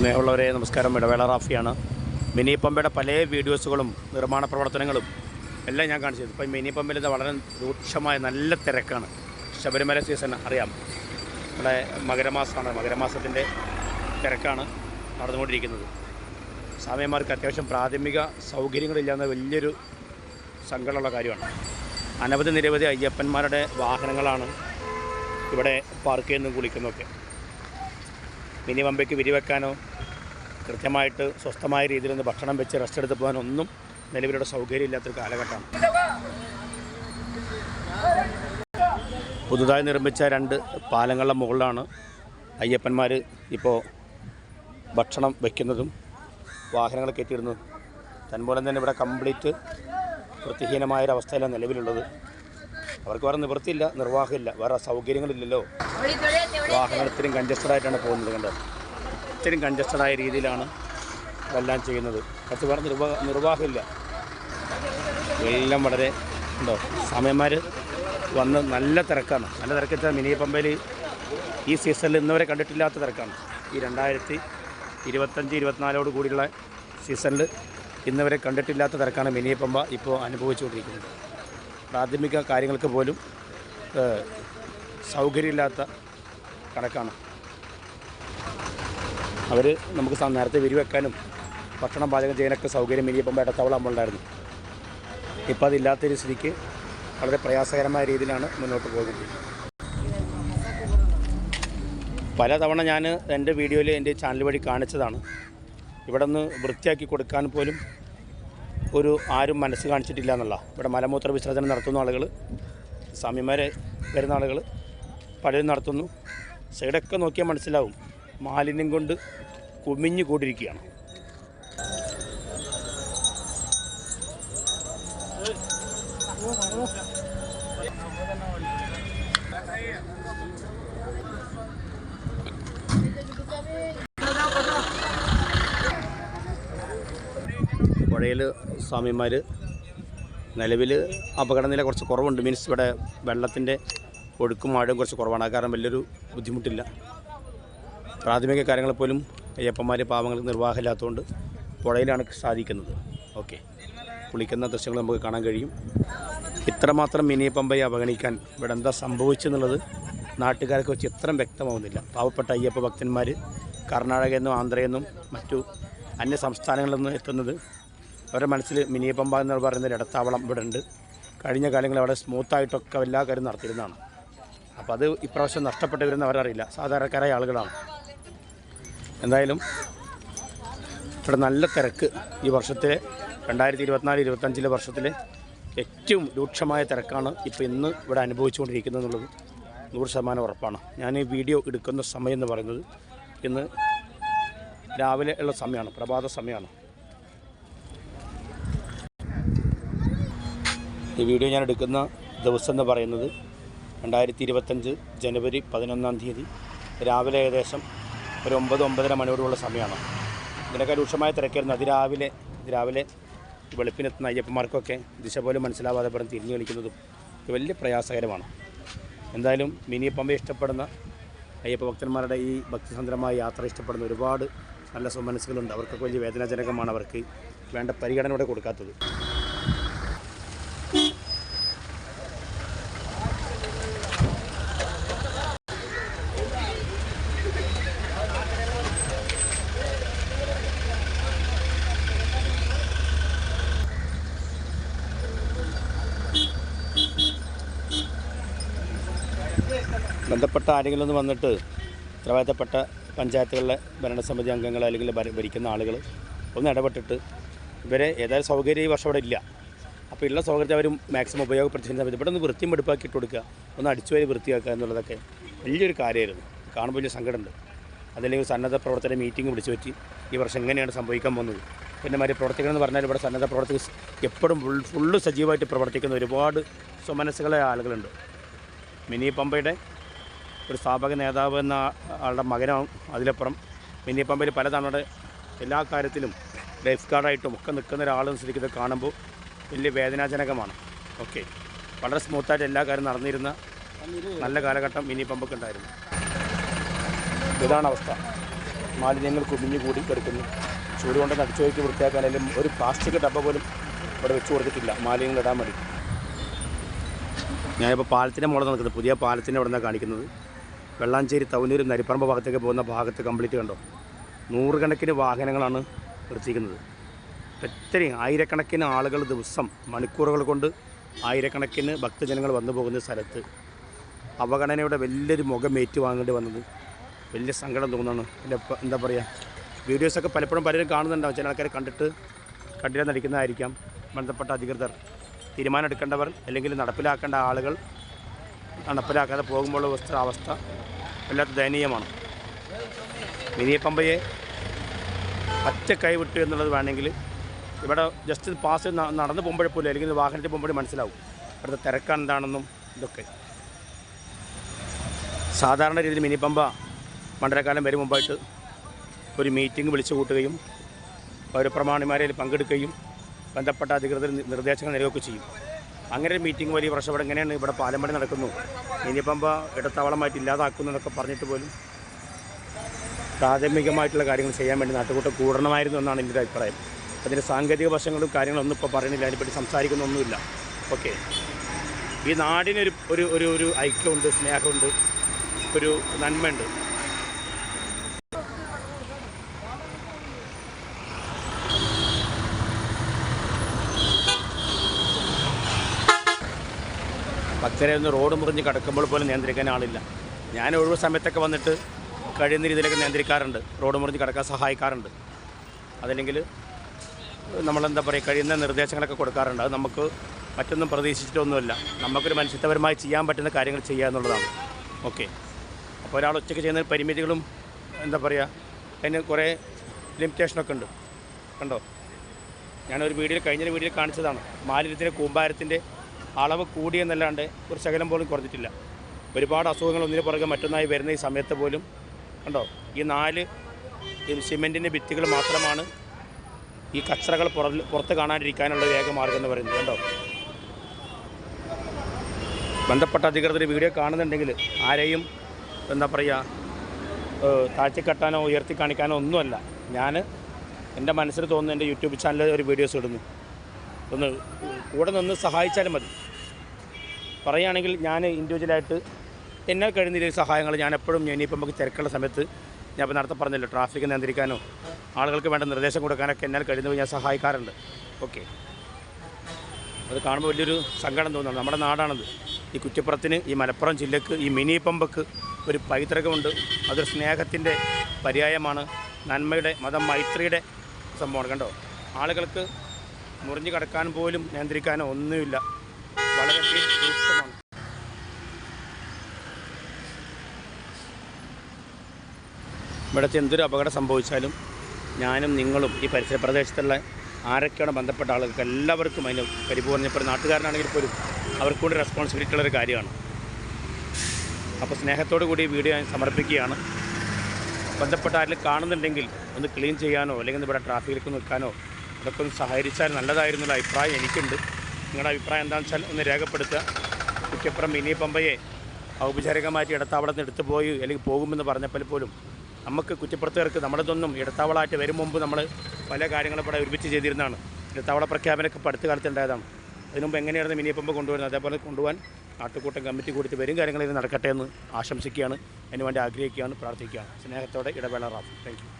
സ്നേഹമുള്ളവരെ നമസ്കാരം. ഇടവേള റാഫിയാണ്. മിനി പമ്പയുടെ പല വീഡിയോസുകളും നിർമ്മാണ പ്രവർത്തനങ്ങളും എല്ലാം ഞാൻ കാണിച്ചത് ഇപ്പം മിനി പമ്പിൽ ഇത് വളരെ രൂക്ഷമായ നല്ല തിരക്കാണ്. ശബരിമല സീസൺ അറിയാം. നമ്മുടെ മകരമാസമാണ്. മകരമാസത്തിന്റെ തിരക്കാണ് നടന്നുകൊണ്ടിരിക്കുന്നത്. സ്വാമിമാർക്ക് അത്യാവശ്യം പ്രാഥമിക സൗകര്യങ്ങളില്ലാന്ന വലിയൊരു സങ്കടമുള്ള കാര്യമാണ്. അനവധി നിരവധി അയ്യപ്പന്മാരുടെ വാഹനങ്ങളാണ് ഇവിടെ പാർക്ക് ചെയ്യുന്നതും കുളിക്കുന്നതൊക്കെ മിനി പമ്പയ്ക്ക് വിരിവെക്കാനോ കൃത്യമായിട്ട് സ്വസ്ഥമായ രീതിയിൽ ഒന്ന് ഭക്ഷണം വെച്ച് റെസ്റ്റ് എടുത്ത് പോകാനൊന്നും നിലവിലുള്ള സൗകര്യം ഇല്ലാത്തൊരു കാലഘട്ടമാണ്. പുതുതായി നിർമ്മിച്ച രണ്ട് പാലങ്ങളുടെ മുകളിലാണ് അയ്യപ്പന്മാർ ഇപ്പോൾ ഭക്ഷണം വയ്ക്കുന്നതും വാഹനങ്ങൾ കയറ്റിയിടുന്നതും തന്മൂലം തന്നെ ഇവിടെ കംപ്ലീറ്റ് വൃത്തിഹീനമായൊരവസ്ഥയിലാണ് നിലവിലുള്ളത്. അവർക്ക് വേറെ നിവൃത്തിയില്ല നിർവാഹമില്ല വേറെ സൗകര്യങ്ങളില്ലല്ലോ. വാഹനത്തിനും കഞ്ചസ്റ്റഡായിട്ടാണ് പോകുന്നത് കണ്ടത് ഇത്രയും കൺജസ്റ്റഡ് ആയ രീതിയിലാണ് ഇതെല്ലാം ചെയ്യുന്നത്. പത്ത് പേർ നിർവാ നിർവാഹമില്ല. എല്ലാം വളരെ ഉണ്ടോ സമയന്മാർ വന്ന് നല്ല തിരക്കാണ്. നല്ല തിരക്കെച്ചാൽ മിനി പമ്പയിൽ ഈ സീസണിൽ ഇന്നുവരെ കണ്ടിട്ടില്ലാത്ത തിരക്കാണ്. ഈ രണ്ടായിരത്തി ഇരുപത്തഞ്ച് ഇരുപത്തിനാലോട് കൂടിയുള്ള സീസണിൽ ഇന്നുവരെ കണ്ടിട്ടില്ലാത്ത തിരക്കാണ് മിനി പമ്പ ഇപ്പോൾ അനുഭവിച്ചുകൊണ്ടിരിക്കുന്നത്. പ്രാഥമിക കാര്യങ്ങൾക്ക് പോലും സൗകര്യമില്ലാത്ത കണക്കാണ്. അവർ നമുക്ക് നേരത്തെ വിരിവെക്കാനും ഭക്ഷണം പാചകം ചെയ്യാനൊക്കെ സൗകര്യം ഇനിയിപ്പം നമ്മളുണ്ടായിരുന്നു ഇപ്പം അതില്ലാത്തൊരു സ്ഥിതിക്ക് വളരെ പ്രയാസകരമായ രീതിയിലാണ് മുന്നോട്ട് പോകുന്നത്. പല തവണ ഞാൻ എന്റെ വീഡിയോയിൽ എന്റെ ചാനൽ വഴി കാണിച്ചതാണ്. ഇവിടെ നിന്ന് വൃത്തിയാക്കി കൊടുക്കാൻ പോലും ഒരു ആരും മനസ്സ് കാണിച്ചിട്ടില്ല എന്നുള്ള. ഇവിടെ മലമൂത്ര വിസർജനം നടത്തുന്ന ആളുകൾ സ്വാമിമാരെ വരുന്ന ആളുകൾ പലരും നടത്തുന്നു. സൈഡൊക്കെ നോക്കിയാൽ മനസ്സിലാവും. മാലിന്യം കൊണ്ട് കുമിഞ്ഞു കൂടിയിരിക്കുകയാണ്. പുഴയിൽ സ്വാമിമാർ നിലവിൽ അപകടനില കുറച്ച് കുറവുണ്ട്. മീൻസ് ഇവിടെ വെള്ളത്തിന്റെ ഒഴുക്കും മഴയും കുറച്ച് കുറവാണ്. കാരണം വലിയൊരു ബുദ്ധിമുട്ടില്ല. പ്രാഥമിക കാര്യങ്ങൾ പോലും അയ്യപ്പന്മാർ പാവങ്ങൾ നിർവാഹമില്ലാത്തതുകൊണ്ട് പുഴയിലാണ് സാധിക്കുന്നത്. ഓക്കെ. കുളിക്കുന്ന ദൃശ്യങ്ങൾ നമുക്ക് കാണാൻ കഴിയും. ഇത്രമാത്രം മിനിയപ്പമ്പയെ പമ്പയെ അവഗണിക്കാൻ ഇവിടെ എന്താ സംഭവിച്ചെന്നുള്ളത് നാട്ടുകാർക്ക് വെച്ച് ഇത്രയും വ്യക്തമാവുന്നില്ല. പാവപ്പെട്ട അയ്യപ്പ ഭക്തന്മാർ ആന്ധ്രയിൽ നിന്നും മറ്റു അന്യ സംസ്ഥാനങ്ങളിൽ നിന്ന് എത്തുന്നത് അവരുടെ മനസ്സിൽ മിനിയപ്പമ്പ എന്ന് പറയുന്ന ഒരു ഇടത്താവളം ഇവിടെ ഉണ്ട്. കഴിഞ്ഞ കാലങ്ങളിൽ അവിടെ സ്മൂത്തായിട്ടൊക്കെ എല്ലാ കാര്യം നടത്തിയിരുന്നതാണ്. അപ്പോൾ അത് ഇപ്രാവശ്യം നഷ്ടപ്പെട്ടു വരുന്ന അവരറിയില്ല. സാധാരണക്കാരായ ആളുകളാണ്. എന്തായാലും ഇവിടെ നല്ല തിരക്ക് ഈ വർഷത്തിലെ രണ്ടായിരത്തി ഇരുപത്തിനാല് ഇരുപത്തഞ്ചിലെ വർഷത്തിലെ ഏറ്റവും രൂക്ഷമായ തിരക്കാണ് ഇപ്പോൾ ഇന്ന് ഇവിടെ അനുഭവിച്ചുകൊണ്ടിരിക്കുന്നത് എന്നുള്ളത് നൂറ് ശതമാനം ഉറപ്പാണ്. ഞാൻ ഈ വീഡിയോ എടുക്കുന്ന സമയം എന്ന് പറയുന്നത് ഇന്ന് രാവിലെ ഉള്ള സമയമാണ് പ്രഭാത സമയമാണ്. ഈ വീഡിയോ ഞാൻ എടുക്കുന്ന ദിവസം എന്ന് പറയുന്നത് രണ്ടായിരത്തി ഇരുപത്തഞ്ച് ജനുവരി പതിനൊന്നാം തീയതി രാവിലെ ഏകദേശം ഒരു ഒമ്പത് ഒമ്പതര മണിയോടുള്ള സമയമാണ്. ഇതിനൊക്കെ രൂക്ഷമായ തിരക്കായിരുന്നു. അതിരാവിലെ രാവിലെ വെളുപ്പിനെത്തുന്ന അയ്യപ്പന്മാർക്കൊക്കെ ദിശ പോലും മനസ്സിലാവാതെ പറഞ്ഞ് തിരിഞ്ഞു കളിക്കുന്നതും വലിയ പ്രയാസകരമാണ്. എന്തായാലും മിനി ഇഷ്ടപ്പെടുന്ന അയ്യപ്പ ഭക്തന്മാരുടെ ഈ ഭക്തിസന്ദ്രമായ യാത്ര ഇഷ്ടപ്പെടുന്ന ഒരുപാട് നല്ല സുമനസ്സുകളുണ്ട്. അവർക്കൊക്കെ വലിയ വേദനാജനകമാണ് അവർക്ക് വേണ്ട പരിഗണന ഇവിടെ കൊടുക്കാത്തത്. ബന്ധപ്പെട്ട ആരെങ്കിലും ഒന്ന് വന്നിട്ട് ഉത്തരവാദിത്തപ്പെട്ട പഞ്ചായത്തുകളിലെ ഭരണസമിതി അംഗങ്ങൾ അല്ലെങ്കിൽ ഭരിക്കുന്ന ആളുകൾ ഒന്ന് ഇടപെട്ടിട്ട് ഇവരെ ഏതായാലും സൗകര്യം ഈ വർഷം ഇവിടെ ഇല്ല. അപ്പോൾ ഉള്ള സൗകര്യത്തെ അവർ മാക്സിമം ഉപയോഗപ്പെടുത്തുന്ന സമയത്ത് ഇവിടെ ഒന്ന് വൃത്തിയും വെടുപ്പാക്കിയിട്ട് കൊടുക്കുക. ഒന്ന് അടിച്ചു വരി വൃത്തിയാക്കുക എന്നുള്ളതൊക്കെ വലിയൊരു കാര്യമായിരുന്നു. കാണുമ്പോൾ വലിയ സങ്കടമുണ്ട്. അതല്ലെങ്കിൽ സന്നദ്ധ പ്രവർത്തന മീറ്റിംഗ് വിളിച്ചു പറ്റി ഈ വർഷം എങ്ങനെയാണ് സംഭവിക്കാൻ പോകുന്നത്. പിന്നെ മറ്റേ പ്രവർത്തകർ എന്ന് പറഞ്ഞാൽ ഇവിടെ സന്നദ്ധ പ്രവർത്തകർ എപ്പോഴും ഫുൾ ഫുള്ള് സജീവമായിട്ട് പ്രവർത്തിക്കുന്ന ഒരുപാട് സ്വമനസ്സുകളായ ആളുകളുണ്ട്. മിനി പമ്പയുടെ ഒരു സ്ഥാപക നേതാവ് എന്ന ആളുടെ മകനാണ് അതിലപ്പുറം. മിനി പമ്പയിൽ പലതവണ എല്ലാ കാര്യത്തിലും ലൈഫ് ഗാർഡായിട്ടും ഒക്കെ നിൽക്കുന്ന ഒരാളും ശരിക്കും ഇത് കാണുമ്പോൾ വലിയ വേദനാജനകമാണ്. ഓക്കെ. വളരെ സ്മൂത്തായിട്ട് എല്ലാ കാര്യം നടന്നിരുന്ന നല്ല കാലഘട്ടം മിനി ഉണ്ടായിരുന്നു. ഇതാണ് അവസ്ഥ മാലിന്യങ്ങൾ കുമിഞ്ഞു കൂടി കിടക്കുന്നു. ചൂട് കൊണ്ട് അടിച്ചു വൃത്തിയാക്കാൻ വൃത്തിയാക്കാനും ഒരു പ്ലാസ്റ്റിക് ഡബ്ബ പോലും ഇവിടെ വെച്ച് കൊടുത്തിട്ടില്ല. മാലിന്യങ്ങൾ ഇടാൻ വേണ്ടി. ഞാനിപ്പോൾ പാലത്തിന്റെ മുകളിൽ നടക്കുന്നത് പുതിയ പാലത്തിന്റെ അവിടെ നിന്നാണ് കാണിക്കുന്നത്. വെള്ളാഞ്ചേരി തവനൂരും നരിപ്പറമ്പ് ഭാഗത്തേക്ക് പോകുന്ന ഭാഗത്ത് കംപ്ലീറ്റ് കണ്ടോ? നൂറുകണക്കിന് വാഹനങ്ങളാണ് നിർത്തിയിരിക്കുന്നത്. ഒത്തിരി ആയിരക്കണക്കിന് ആളുകൾ ദിവസം മണിക്കൂറുകൾ കൊണ്ട് ആയിരക്കണക്കിന് ഭക്തജനങ്ങൾ വന്നു പോകുന്ന സ്ഥലത്ത് അവഗണനയുടെ വലിയൊരു മുഖം ഏറ്റുവാങ്ങേണ്ടി വന്നത്. വലിയ സങ്കടം തോന്നുന്നു. ഇപ്പം എന്താ പറയുക വീഡിയോസൊക്കെ പലപ്പോഴും പലരും കാണുന്നുണ്ടാവും. ചില ആൾക്കാർ കണ്ടിട്ട് കണ്ടില്ല നടിക്കുന്നതായിരിക്കാം. ബന്ധപ്പെട്ട അധികൃതർ. തീരുമാനം എടുക്കേണ്ടവർ അല്ലെങ്കിൽ നടപ്പിലാക്കേണ്ട ആളുകൾ നടപ്പിലാക്കാതെ പോകുമ്പോഴുള്ള അവസ്ഥ വല്ലാത്ത ദയനീയമാണ്. മിനി പമ്പയെ പച്ച കൈവിട്ടു എന്നുള്ളത് വേണമെങ്കിൽ ഇവിടെ ജസ്റ്റ് പാസ് നടന്ന് പോകുമ്പോഴേ പോലും അല്ലെങ്കിൽ വാഹനത്തിൽ പോകുമ്പോഴേ മനസ്സിലാവും. ഇവിടുത്തെ തിരക്കാണെന്താണെന്നും ഇതൊക്കെ. സാധാരണ രീതിയിൽ മിനി മണ്ഡലകാലം വരും മുമ്പായിട്ട് ഒരു മീറ്റിംഗ് വിളിച്ചു കൂട്ടുകയും പൗരപ്രമാണിമാരെ പങ്കെടുക്കുകയും ബന്ധപ്പെട്ട അധികൃതർ നിർദ്ദേശങ്ങൾ നൽകുകയൊക്കെ ചെയ്യും. അങ്ങനെ ഒരു മീറ്റിംഗ് വലിയ പ്രശ്നപ്പെടും എങ്ങനെയാണ് ഇവിടെ പാലമ്പടി നടക്കുന്നു? ഇനിയിപ്പം പമ്പ ഇടത്താവളമായിട്ട് ഇല്ലാതാക്കുന്നു എന്നൊക്കെ പറഞ്ഞിട്ട് പോലും പ്രാഥമികമായിട്ടുള്ള കാര്യങ്ങൾ ചെയ്യാൻ വേണ്ടി നാട്ടുകൂട്ടം കൂടണമായിരുന്നു എന്നാണ് എന്റെ ഒരു അഭിപ്രായം. അതിന്റെ സാങ്കേതിക വശങ്ങളും കാര്യങ്ങളൊന്നും ഇപ്പോൾ പറയുന്നില്ല. അതിനെപ്പറ്റി സംസാരിക്കുന്നൊന്നുമില്ല. ഓക്കെ. ഈ നാടിനൊരു ഒരു ഒരു ഒരു ഐക്യമുണ്ട് സ്നേഹമുണ്ട് ഒരു നന്മയുണ്ട്. ഒന്ന് റോഡ് മുറിഞ്ഞ് കിടക്കുമ്പോൾ പോലും നിയന്ത്രിക്കാൻ ആളില്ല. ഞാൻ ഒഴിവ് സമയത്തൊക്കെ വന്നിട്ട് കഴിയുന്ന രീതിയിലൊക്കെ നിയന്ത്രിക്കാറുണ്ട്. റോഡ് മുറിഞ്ഞ് കിടക്കാൻ സഹായിക്കാറുണ്ട്. അതല്ലെങ്കിൽ നമ്മളെന്താ പറയുക കഴിയുന്ന നിർദ്ദേശങ്ങളൊക്കെ കൊടുക്കാറുണ്ട്. അത് നമുക്ക് മറ്റൊന്നും പ്രതീക്ഷിച്ചിട്ടൊന്നുമില്ല. നമുക്കൊരു മനുഷ്യത്വപരമായി ചെയ്യാൻ പറ്റുന്ന കാര്യങ്ങൾ ചെയ്യുക എന്നുള്ളതാണ്. ഓക്കെ. അപ്പോൾ ഒരാൾ ഒറ്റയ്ക്ക് ചെയ്യുന്ന പരിമിതികളും എന്താ പറയുക അതിന് കുറേ ലിമിറ്റേഷനൊക്കെ ഉണ്ട്. കണ്ടോ? ഞാനൊരു വീഡിയോ കഴിഞ്ഞൊരു വീഡിയോ കാണിച്ചതാണ്. മാലിന്യത്തിന്റെ കൂമ്പാരത്തിന്റെ അളവ് കൂടിയെന്നല്ലാണ്ട് ഒരു ശകലം പോലും കുറഞ്ഞിട്ടില്ല. ഒരുപാട് അസുഖങ്ങൾ ഒന്നിനു പുറകെ മറ്റൊന്നായി വരുന്ന ഈ സമയത്ത് പോലും കണ്ടോ? ഈ നാല് സിമെന്റിന്റെ ഭിത്തികൾ മാത്രമാണ് ഈ കച്ചറകൾ പുറത്ത് ഒരു ഏക മാർഗം എന്ന് പറയുന്നത് കണ്ടോ? ബന്ധപ്പെട്ട അധികൃതർ വീഡിയോ കാണുന്നുണ്ടെങ്കിൽ ആരെയും എന്താ പറയുക താഴ്ത്തിക്കെട്ടാനോ ഉയർത്തി കാണിക്കാനോ ഒന്നുമല്ല. ഞാൻ എന്റെ മനസ്സിൽ തോന്നുന്ന എന്റെ യൂട്യൂബ് ചാനലിൽ ഒരു വീഡിയോസ് ഇടുന്നു. ഒന്ന് കൂടെ നിന്ന് സഹായിച്ചാലും മതി. പറയുകയാണെങ്കിൽ ഞാൻ ഇൻഡിവിജ്വലായിട്ട് എന്നാൽ കഴിയുന്ന രീതിയിൽ സഹായങ്ങൾ ഞാൻ എപ്പോഴും ഇനിയിപ്പോൾ നമുക്ക് തിരക്കുള്ള സമയത്ത് ഞാൻ ഇപ്പോൾ നടത്ത പറഞ്ഞല്ലോ ട്രാഫിക് നിയന്ത്രിക്കാനോ ആളുകൾക്ക് വേണ്ട നിർദ്ദേശം കൊടുക്കാനൊക്കെ എന്നാൽ കഴിയുന്നത് ഞാൻ സഹായിക്കാറുണ്ട്. ഓക്കെ അത് കാണുമ്പോൾ വലിയൊരു സങ്കടം തോന്നുന്നു. നമ്മുടെ നാടാണത്. ഈ കുറ്റിപ്പുറത്തിന് ഈ മലപ്പുറം ജില്ലക്ക് ഈ മിനി പമ്പക്ക് ഒരു പൈതൃകമുണ്ട്. അതൊരു സ്നേഹത്തിന്റെ പര്യായമാണ്. നന്മയുടെ മതം മൈത്രിയുടെ സംഭവമാണ്. കണ്ടോ? ആളുകൾക്ക് മുറിഞ്ഞു കടക്കാൻ പോലും നിയന്ത്രിക്കാനോ ഒന്നുമില്ല. വളരെ രൂക്ഷമാണ്. ഇവിടുത്തെ എന്തൊരു അപകടം സംഭവിച്ചാലും ഞാനും നിങ്ങളും ഈ പരിസര പ്രദേശത്തുള്ള ആരൊക്കെയാണ് ബന്ധപ്പെട്ട ആളുകൾക്ക് എല്ലാവർക്കും അതിന് പരിപൂർണ ഇപ്പോൾ നാട്ടുകാരനാണെങ്കിൽ പോലും അവർക്ക് കൂടി റെസ്പോൺസിബിലിറ്റി ഉള്ളൊരു കാര്യമാണ്. അപ്പോൾ സ്നേഹത്തോടു കൂടി വീഡിയോ ഞാൻ സമർപ്പിക്കുകയാണ്. ബന്ധപ്പെട്ട ആരെങ്കിലും കാണുന്നുണ്ടെങ്കിൽ ഒന്ന് ക്ലീൻ ചെയ്യാനോ അല്ലെങ്കിൽ ഇവിടെ ട്രാഫിക്കിലേക്ക് നിൽക്കാനോ അതൊക്കെ ഒന്ന് സഹകരിച്ചാൽ നല്ലതായിരുന്നുള്ള അഭിപ്രായം എനിക്കുണ്ട്. നിങ്ങളുടെ അഭിപ്രായം എന്താണെന്ന് വെച്ചാൽ ഒന്ന് രേഖപ്പെടുത്തുക. കുറ്റപ്പുറം മിനി പമ്പയെ ഔപചാരികമായിട്ട് ഇടത്താവളത്തിന് എടുത്തു പോയി അല്ലെങ്കിൽ പോകുമെന്ന് പറഞ്ഞപ്പോൾ പോലും നമുക്ക് കുറ്റപ്പുറത്തുകാർക്ക് നമ്മളതൊന്നും ഇടത്താവളമായിട്ട് വരും മുമ്പ് നമ്മൾ പല കാര്യങ്ങളും ഇവിടെ ഒരുമിച്ച് ചെയ്തിരുന്നതാണ്. ഇടത്താവള പ്രഖ്യാപനമൊക്കെ ഇപ്പോൾ അടുത്ത കാലത്ത് ഉണ്ടായതാണ്. അതിനു മുമ്പ് എങ്ങനെയായിരുന്നു മിനി പമ്പ് കൊണ്ടുവരുന്നത്? അതേപോലെ കൊണ്ടുപോകാൻ നാട്ടുകൂട്ടം കമ്മിറ്റി കൊടുത്ത് വരും കാര്യങ്ങളിൽ നടക്കട്ടെ എന്ന് ആശംസിക്കുകയാണ്. അതിനുവേണ്ടി ആഗ്രഹിക്കുകയാണ് പ്രാർത്ഥിക്കുകയാണ്. സ്നേഹത്തോടെ ഇടവേള റാഫ്. താങ്ക്